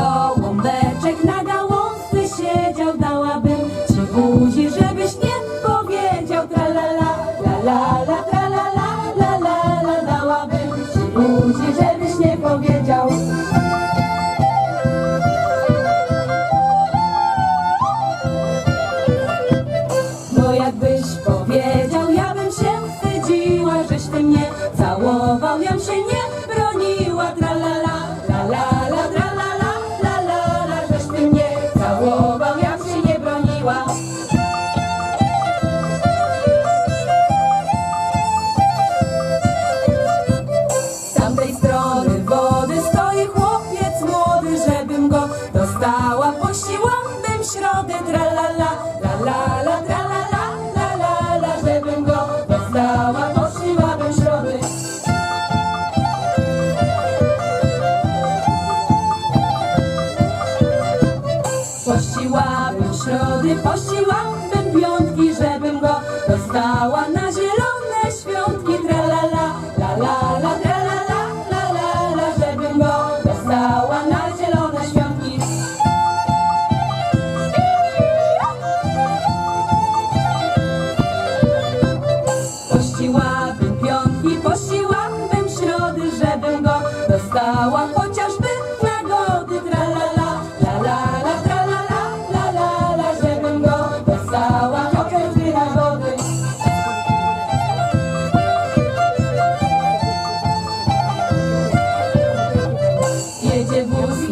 gołąbeczek na gałązce siedział, dałabym ci buzi, żebyś nie powiedział tralala, tralala, tralala, tralala, dałabym ci buzi, żebyś nie powiedział. No jakbyś powiedział, ja bym się wstydziła, żeś ty mnie całował, ja się nie Pościłabym środy, pościłabym piątki, żebym go dostała na zielone świątki. Tra la la, la la la, tra la la, la la la, żebym go dostała na zielone świątki. Pościłabym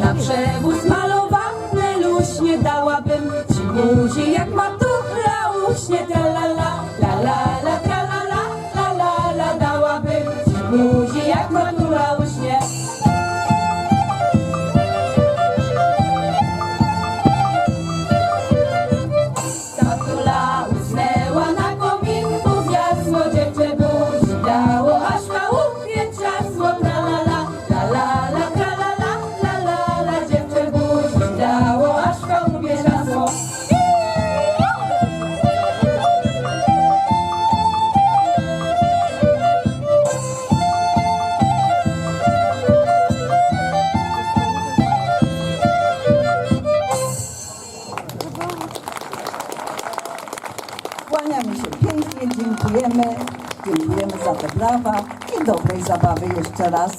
na przewóz, malowane luśnie dałabym. Ci buzi, jak matura uśnie, tra la la, la la la, la la, dałabym. Ci buzi, jak matura Kłaniamy się pięknie, dziękujemy. Dziękujemy za te brawa i dobrej zabawy jeszcze raz.